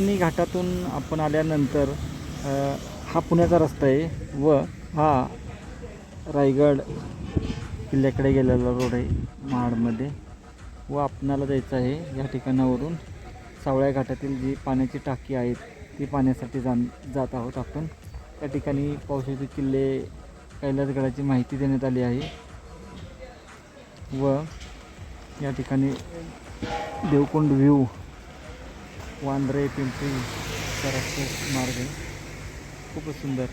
कामिनी घाटातून आपण आल्यानंतर हा पुण्याचा रस्ता आहे व हा रायगड किल्ल्याकडे गेलेला रोड आहे महाडमध्ये व आपणाला जायचं आहे या ठिकाणावरून सावळ्या घाटातील जी पाण्याची टाकी आहेत ती पाण्यासाठी जा जात आहोत आपण. त्या ठिकाणी पावसाचे किल्ले कैलासगडाची माहिती देण्यात आली आहे. व या ठिकाणी देवकुंड व्ह्यू वांद्रे पिंपरी चा मार्ग. खूपच सुंदर.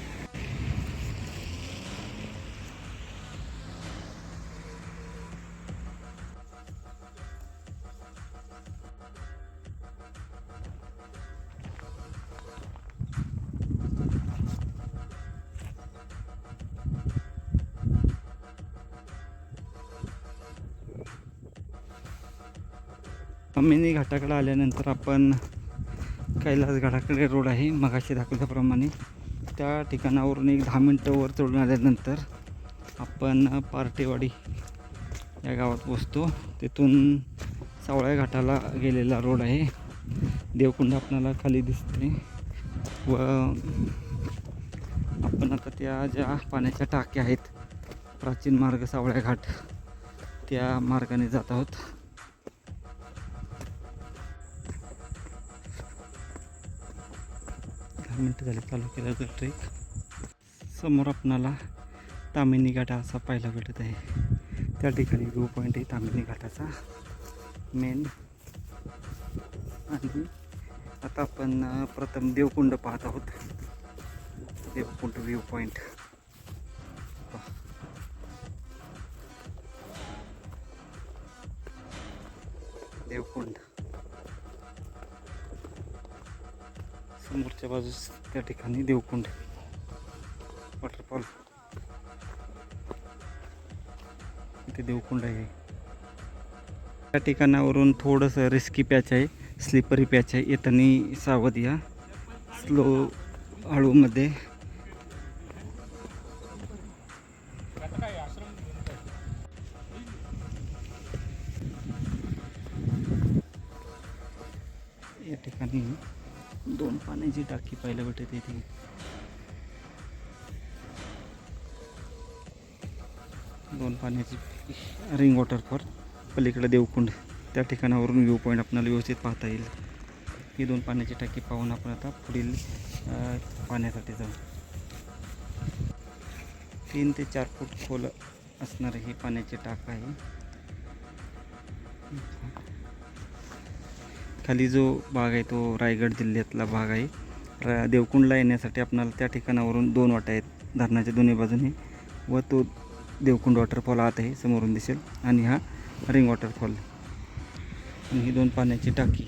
मिनी घाटाकडे आल्यानंतर आपण कैलासगडाकडे रोड आहे. मगाशी दाखवल्याप्रमाणे त्या ठिकाणावरून एक दहा मिनटं वर चढून आल्यानंतर आपण पार्टेवाडी या गावात पोचतो तिथून सावळ्या घाटाला गेलेला रोड आहे. देवकुंड आपणाला खाली दिसते व आपण आता त्या ज्या पाण्याच्या टाक्या आहेत प्राचीन मार्ग सावळ्या घाट त्या मार्गाने जात आहोत. मिनटं झाली चालू केलं तर ट्रेक समोर आपणाला तामिनी घाटा असा पाहायला भेटत आहे. त्या ठिकाणी व्ह्यू पॉईंट आहे तामिनी घाटाचा मेन आणि आता आपण प्रथम देवकुंड पाहत आहोत. देवकुंड व्ह्यू पॉईंट बाजूस त्या ठिकाणी देवकुंड. वॉटरफॉल इथे देवकुंड आहे. त्या ठिकाणावरून थोडंसं रिस्की पॅच आहे स्लिपरी पॅच आहे. येताना सावध या. स्लो हळूमध्ये टाकी पाहायला दोन पाण्याची रिंग वॉटरफॉल पलीकडे देवकुंड. त्या ठिकाणावरून व्ह्यू पॉईंट आपल्याला व्यवस्थित पाहता येईल. ही दोन पाण्याची टाकी पाहून आपण आता पुढील पाण्यासाठी जाऊ. तीन ते चार फूट खोल असणारी ही पाण्याची टाक आहे. खाली जो भाग आहे तो रायगड जिल्ह्यातला भाग आहे. रा देवकुंडला येण्यासाठी आपणाला त्या ठिकाणावरून दोन वाटा आहेत. धरणाच्या दोन्ही बाजूने व तो देवकुंड वॉटरफॉल आत आहे समोरून दिसेल. आणि हा रिंग वॉटरफॉल आणि ही दोन पाण्याची टाकी.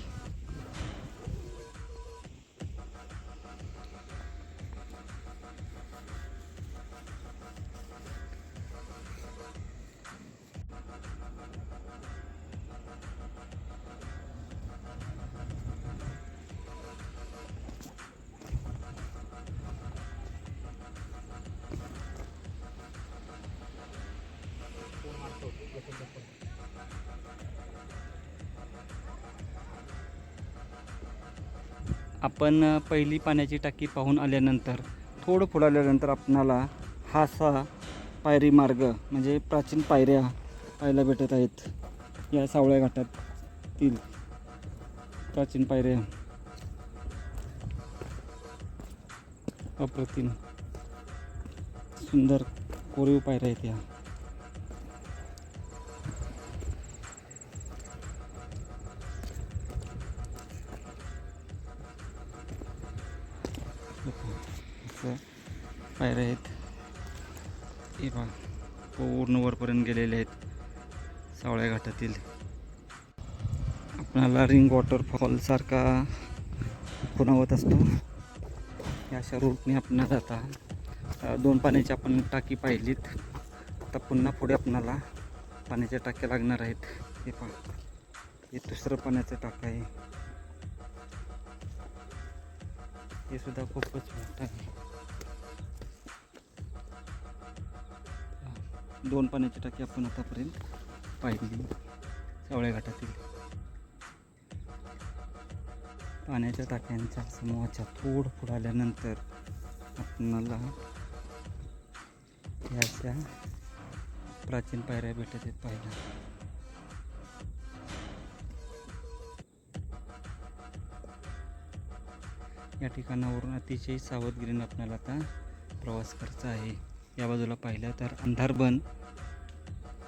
आपण पहिली पाण्याची टाकी पाहून आल्यानंतर थोडं पुढं आल्यानंतर आपणाला हा असा पायरी मार्ग म्हणजे प्राचीन पायऱ्या पाहायला भेटत आहेत. या सावळ्या घाटातील प्राचीन पायऱ्या. अप्रतिम सुंदर कोरीव पायऱ्या आहेत या. पायऱ्या आहेत. हे पहा पूर्ण वरपर्यंत गेलेले आहेत. सावळ्या घाटातील. आपणाला रिंग वॉटरफॉलसारखा खुणावत असतो. या अशा रूटने आपण जाता दोन पाण्याची आपण टाकी पाहिलीत. आता पुन्हा पुढे आपणाला पाण्याच्या टाक्या लागणार आहेत. हे पहा. हे दुसरं पाण्याचं टाकं आहे. हे सुद्धा खूपच मोठं आहे. दोन पाण्याची टाकी आपण आतापर्यंत पाहिली. सावळ्या घाटातील. पाण्याच्या टाक्यांच्या समूहाच्या थोड पुढे आल्यानंतर आपणाला याच्या प्राचीन पायऱ्या भेटत आहेत पाहिल्या या ठिकाणावरून अतिशय सावधगिरीने आपल्याला आता प्रवास करायचा आहे. या बाजूला पाहिलं तर अंधारबन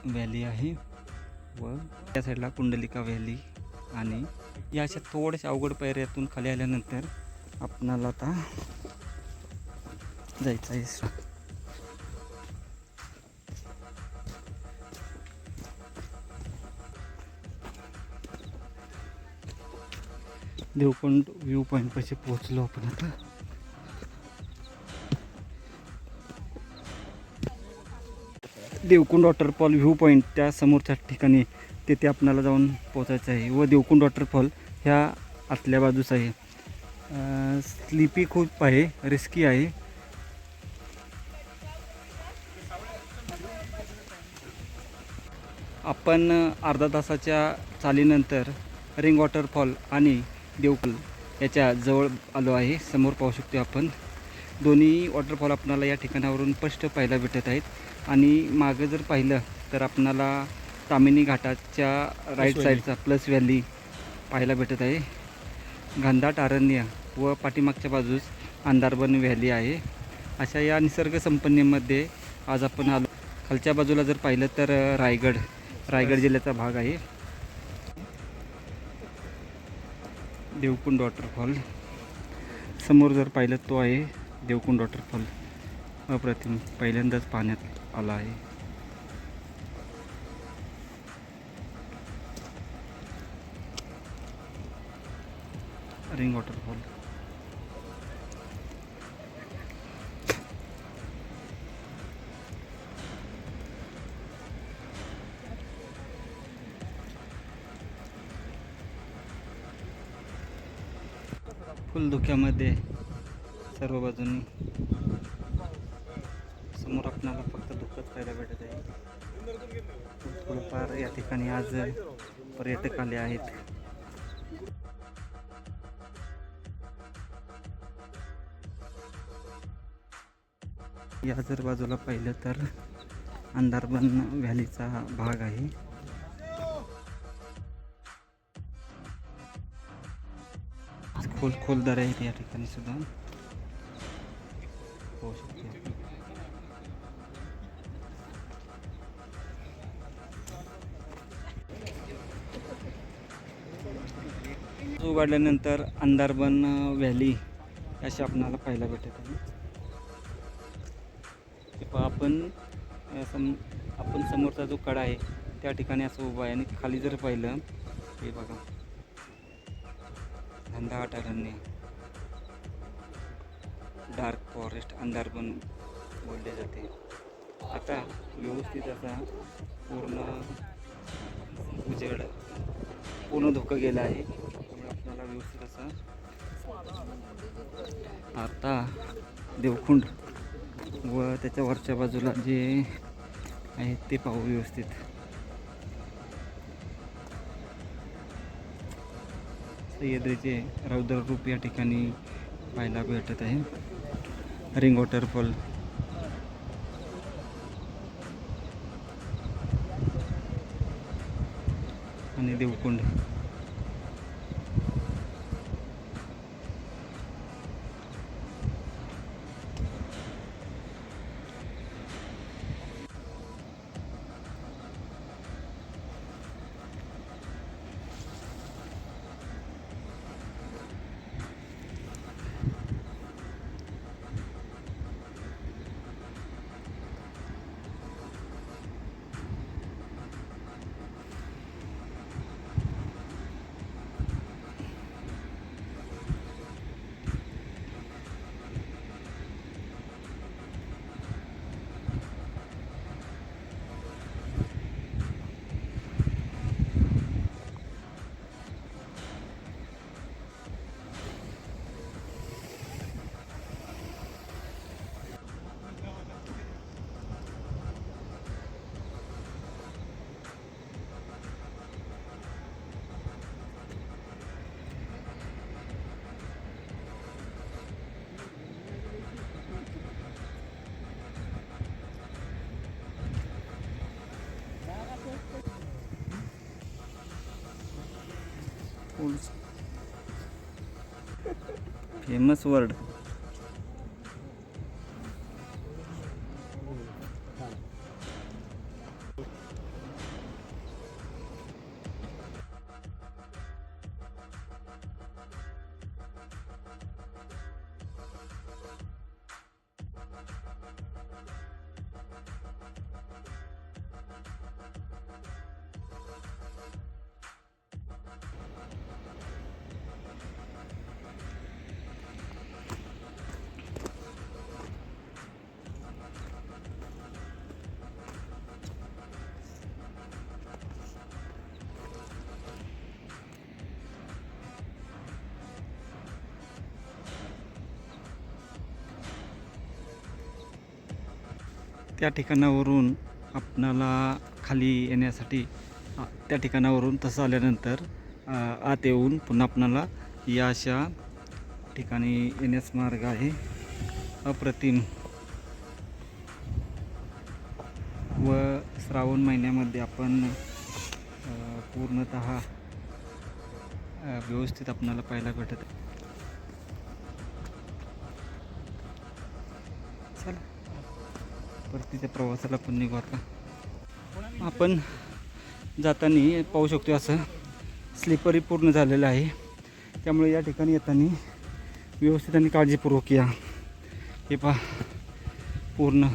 व्हॅली आहे व त्या साईडला कुंडलिका व्हॅली आणि या अशा थोड्याशा अवघड पायऱ्यातून खाली आल्यानंतर आपणाला आता जायचं आहे देवकुंड व्ह्यू पॉईंटपाशी पोहोचलो आपण आता. देवकुंड वॉटरफॉल व्ह्यू पॉईंट त्या समोरच्या ठिकाणी तेथे आपणाला जाऊन पोचायचं आहे. व देवकुंड वॉटरफॉल ह्या आतल्या बाजूस आहे. स्लीपी खूप आहे रिस्की आहे. आपण अर्धा तासाच्या चालीनंतर रिंग वॉटरफॉल आणि देवकुल याच्या जवळ आलो आहे. समोर पाहू शकतो आपण. दोन्ही वॉटरफॉल आपणाला या ठिकाणावरून स्पष्ट पाहायला भेटत आहेत. आणि मागं जर पाहिलं तर आपणाला तामिनी घाटाच्या राईट. साईडचा प्लस व्हॅली पाहायला भेटत आहे. घनदाट अरण्य व पाठीमागच्या बाजूस अंधारबन व्हॅली आहे. अशा या निसर्ग संपन्नेमध्ये आज आपण आलो. खालच्या बाजूला जर पाहिलं तर रायगड रायगड जिल्ह्याचा भाग आहे. देवकुंड वॉटरफॉल समोर जर पाहिलं तो आहे देवकुंड वॉटरफॉल अप्रतिम पहिल्यांदाच पाण्यात आला आहे. रिंग वॉटरफॉल फुल धुक्यामध्ये सर्व बाजूंनी. समोर आपणाला फक्त धुकंच पाहायला भेटत आहे. थोडंफार या ठिकाणी आज पर्यटक आले आहेत. या जर बाजूला पाहिलं तर अंधारबन व्हॅलीचा हा भाग आहे. खोल खोल दऱ्या आहेत या ठिकाणी सुद्धा. उघडल्यानंतर अंधारबन व्हॅली अशी आपणाला पाहायला भेटत. आहे पहा आपण सम आपण समोरचा जो कडा आहे त्या ठिकाणी असं उभा आहे. आणि खाली जर पाहिलं हे बघा. धंदा अरण्य डार्क फॉरेस्ट अंधारबन बोलले जाते. आता व्यवस्थित असा पूर्ण उजेड पूर्ण धोका गेला आहे. आता देवखुंड व त्याच्या वरच्या बाजूला जे आहे ते पाहू व्यवस्थित. सह्याद्रीचे रौद्र रूप या ठिकाणी पाहायला भेटत आहे. रिंग वॉटरफॉल आणि देवकुंड फूड्स फेमस वर्ड त्या ठिकाणावरून आपणाला खाली येण्यासाठी त्या ठिकाणावरून तसं आल्यानंतर आत येऊन पुन्हा आपणाला या अशा ठिकाणी येण्यास मार्ग आहे. अप्रतिम. व श्रावण महिन्यामध्ये आपण पूर्णत व्यवस्थित आपणाला पाहायला भेटत आहे. परतीच्या प्रवासाला पण निघू आता. आपण जाताना पाहू शकतो असं स्लिपरी पूर्ण झालेलं आहे. त्यामुळे या ठिकाणी येताना व्यवस्थित आणि काळजीपूर्वक या. हे पहा पूर्ण.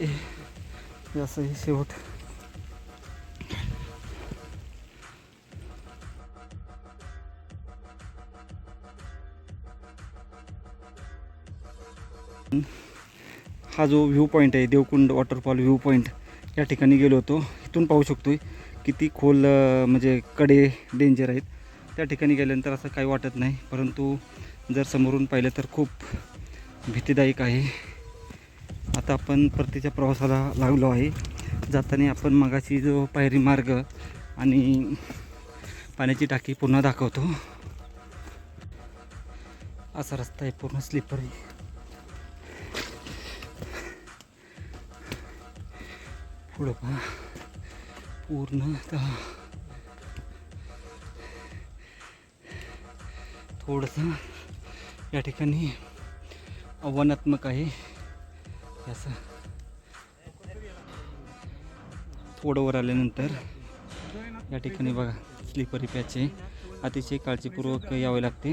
हे असं हे शेवट. हा जो व्ह्यू पॉईंट आहे देवकुंड वॉटरफॉल व्ह्यू पॉईंट या ठिकाणी गेलो होतो. इथून पाहू शकतो किती खोल म्हणजे कडे डेंजर आहेत. त्या ठिकाणी गेल्यानंतर असं काही वाटत नाही परंतु जर समोरून पाहिलं तर खूप भीतीदायक आहे. आता आपण परतीच्या प्रवासाला लागलो आहे. जाताना आपण मगाची जो पायरी मार्ग आणि पाण्याची टाकी पुन्हा दाखवतो. असा रस्ता आहे पूर्ण स्लिपरी पुढं पहा. पूर्ण थोडंसं या ठिकाणी आव्हानात्मक आहे. असं थोडं वर आल्यानंतर या ठिकाणी बघा स्लिपरी पॅच आहे. अतिशय काळजीपूर्वक यावे लागते.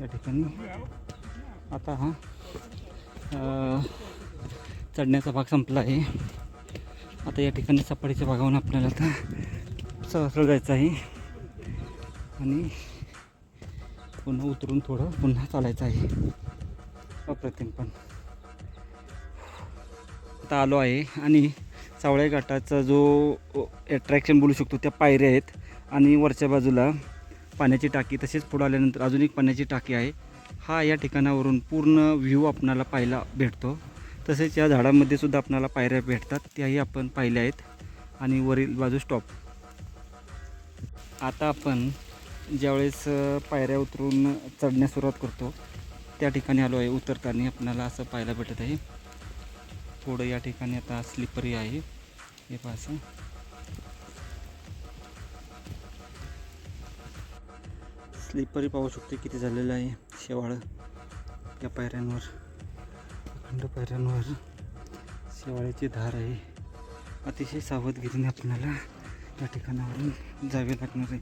या ठिकाणी आता हा चढण्याचा भाग संपला आहे. आता या ठिकाणी सपाटीच्या भागावरून आपल्याला आता सरळ जायचं आहे. आणि पुन्हा उतरून थोडं पुन्हा चालायचं आहे. अप्रतिम पण. आता आलो आहे आणि सावळ्या घाटाचा जो अट्रॅक्शन बोलू शकतो त्या पायऱ्या आहेत. आणि वरच्या बाजूला पाण्याची टाकी तसेच पुढं आल्यानंतर अजून एक पाण्याची टाकी आहे. हा या ठिकाणावरून पूर्ण व्ह्यू आपणाला पाहायला भेटतो. तसेच या झाडामध्ये सुद्धा आपणाला पायऱ्या भेटतात त्याही आपण पाहिल्या आहेत. आणि वरील बाजू स्टॉप आता आपण ज्यावेळेस पायऱ्या उतरून चढण्यास सुरुवात करतो त्या ठिकाणी आलो आहे उतरताना आपल्याला असं पाहायला भेटत आहे. थोडं या ठिकाणी आता स्लिपरी आहे. हे पहा स्लिपरी पाहू शकतो किती झालेलं आहे शेवाळं या पायऱ्यांवर. अखंड पायऱ्यांवर शेवाळ्याची धार आहे. अतिशय सावधगिरीने आपल्याला या ठिकाणावरून जावे लागणार आहे.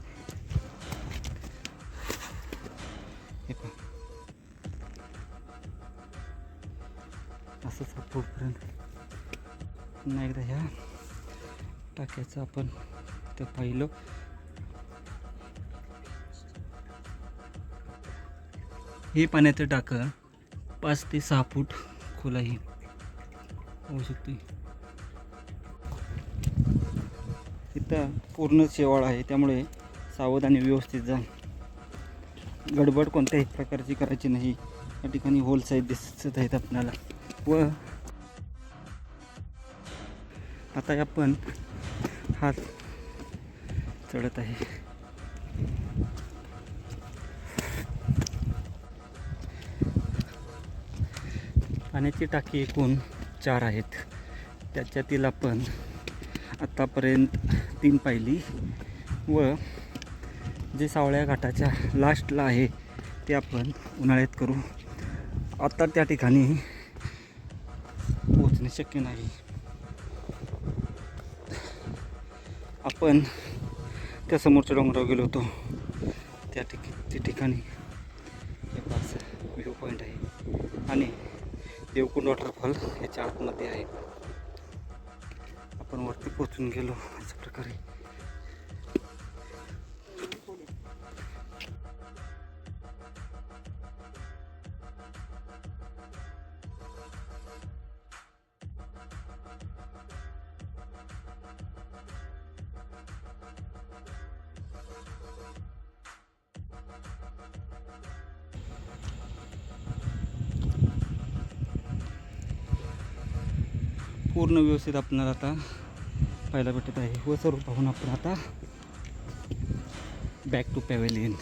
हे पहा. असंच पुढपर्यंत पुन्हा एकदा ह्या टाक्याचं आपण ते पाहिलं. हे पाण्याचं टाकं पाच ते सहा फूट खोल आहे होऊ शकते. इथं पूर्ण शेवाळ आहे त्यामुळे सावध आणि व्यवस्थित जा. गडबड कोणत्याही प्रकारची करायची नाही. या ठिकाणी होल साईज दिसत आहेत आपल्याला. व आता आपण हात चढत आहे. पाण्याची टाकी एकूण चार आहेत. त्याच्यातील आपण आत्तापर्यंत तीन पाहिली व जे सावळ्या घाटाच्या लास्टला आहे ते आपण उन्हाळ्यात करू. आत्ता त्या ठिकाणी पोचणे शक्य नाही. आपण त्या समोरच्या डोंगरावर गेलो होतो. त्या ठिक त्या ठिकाणी व्ह्यू पॉईंट आहे. आणि देवकुंड वॉटरफॉल याच्या आतमध्ये आहे. आपण वरती पोचून गेलो अशा प्रकारे. पूर्ण व्यवस्थित आपणाला आता पाहायला भेटत आहे. व सर्व पाहून आपण आता बॅक टू पॅवेलियन